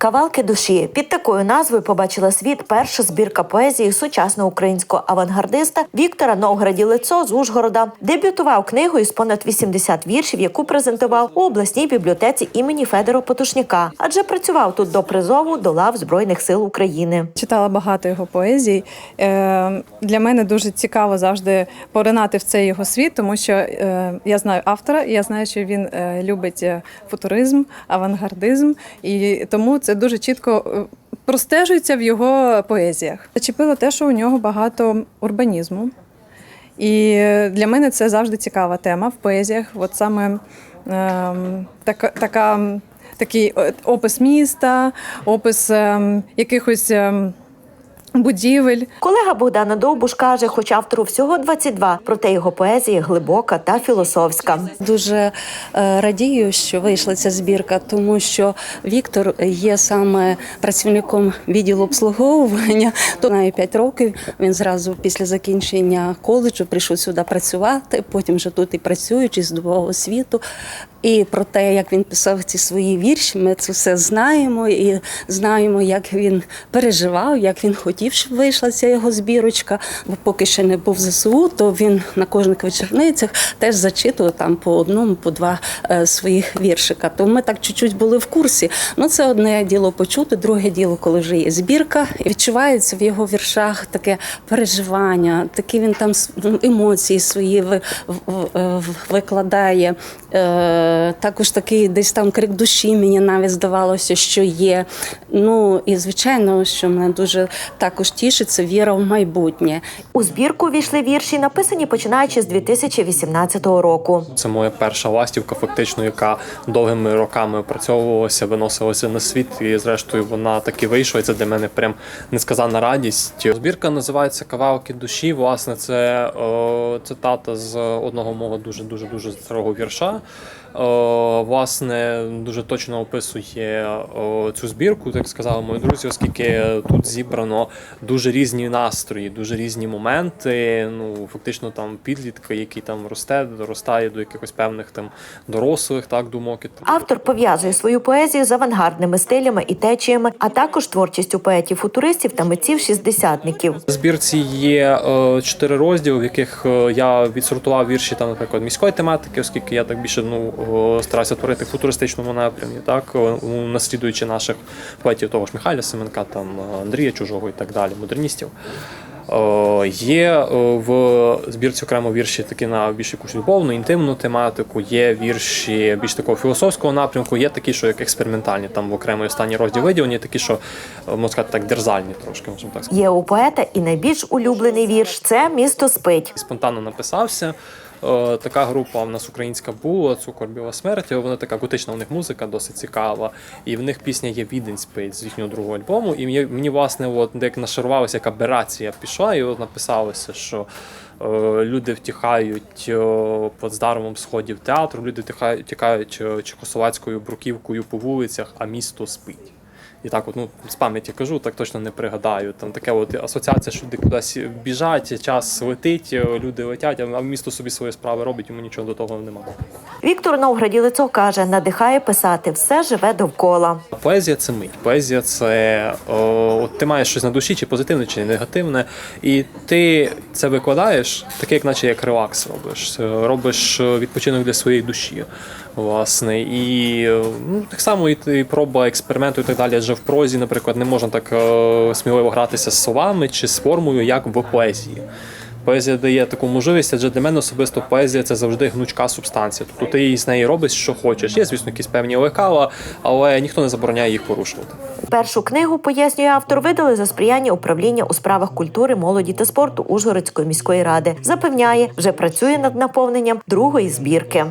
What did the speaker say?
Кавалки душі під такою назвою побачила світ перша збірка поезії сучасного українського авангардиста Віктора Новграді Лицо з Ужгорода. Дебютував книгою з понад 80 віршів, яку презентував у обласній бібліотеці імені Федора Потушняка, адже працював тут до призову до лав Збройних сил України. Читала багато його поезій. Е, Для мене дуже цікаво завжди поринати в цей його світ, тому що е, я знаю автора, я знаю, що він е, любить футуризм, авангардизм, і тому це дуже чітко е, простежується в його поезіях. Зачепило те, що у нього багато урбанізму. І для мене це завжди цікава тема в поезіях. От саме е, така, така, такий е, опис міста, опис е, якихось ем, будівель. Колега Богдана Довбуш каже, хоч автору всього 22, проте його поезія глибока та філософська. Дуже е, радію, що вийшла ця збірка, тому що Віктор є саме працівником відділу обслуговування. То знаю 5 років. Він зразу після закінчення коледжу прийшов сюди працювати. Потім вже тут і працюючи з двого освіту. І про те, як він писав ці свої вірші, ми це все знаємо і знаємо, як він переживав, як він хотів, щоб вийшла ця його збірочка. Бо поки ще не був ЗСУ, то він на кожних вечорницях теж зачитував там по одному, по два е, своїх віршика. То ми так чуть-чуть були в курсі. Ну це одне діло почути, друге діло, коли вже є збірка. Відчувається в його віршах таке переживання, такі він там ну, емоції свої в- викладає. Е, Також такий десь там крик душі мені навіть здавалося, що є. Ну і звичайно, що мене дуже також тішить, це віра в майбутнє. У збірку війшли вірші, написані починаючи з 2018 року. Це моя перша ластівка, фактично, яка довгими роками опрацьовувалася, виносилася на світ, і зрештою вона таки вийшла. І це для мене прям несказана радість. Збірка називається Кавалки душі. Власне, це е, цитата з одного мого дуже дуже дуже старого вірша. Е, власне, дуже точно описує е, цю збірку, так сказали мої друзі, оскільки тут зібрано дуже різні настрої, дуже різні моменти. Ну, фактично, там підлітка, який там росте, доростає до якихось певних там дорослих, так думок. і. Автор пов'язує свою поезію з авангардними стилями і течіями, а також творчістю поетів-футуристів та митців-шістдесятників. В збірці є е, чотири розділи, в яких я відсортував вірші там, наприклад, міської тематики, оскільки я так більше ну е, стараюся творити в футуристичному напрямі, так е, наслідуючи наших поетів того ж Михайля Семенка, там е, Андрія Чужого і так далі, модерністів. Є в збірці окремо вірші такі на більш якусь любовну, інтимну тематику, є вірші більш такого філософського напрямку, є такі, що як експериментальні, там в окремий останній розділ виділені, такі, що можна сказати, так дерзальні трошки, можемо так сказати. Є у поета і найбільш улюблений вірш це місто спить. спонтанно написався. Е, Така група в нас українська була, цукор біла смерть. Вона така готична, у них музика досить цікава. І в них пісня є Відень спить з їхнього другого альбому. І мені, мені власне, от, як нашарувалася, яка берація пішла, і от написалося, що е, люди втікають е, по здармом сходів театру, люди тікають чехословацькою бруківкою по вулицях, а місто спить. І так, от, ну, з пам'яті кажу, так точно не пригадаю. Там таке от асоціація, що люди кудись біжать, час летить, люди летять, а місто собі свої справи робить, йому нічого до того немає. Віктор Новграді Лицо каже, надихає писати все живе довкола. Поезія це мить. Поезія це о, от ти маєш щось на душі, чи позитивне, чи негативне, і ти це викладаєш, таке, як наче як релакс робиш. Робиш відпочинок для своєї душі. Власне, і ну, так само і, і проба експерименту і так далі. Адже в прозі, наприклад, не можна так е, сміливо гратися з словами чи з формою, як в поезії. Поезія дає таку можливість, адже для мене особисто поезія це завжди гнучка субстанція. Тобто ти з неї робиш, що хочеш. Є, звісно, якісь певні лекала, але ніхто не забороняє їх порушувати. Першу книгу, пояснює автор, видали за сприяння управління у справах культури, молоді та спорту Ужгородської міської ради. Запевняє, вже працює над наповненням другої збірки.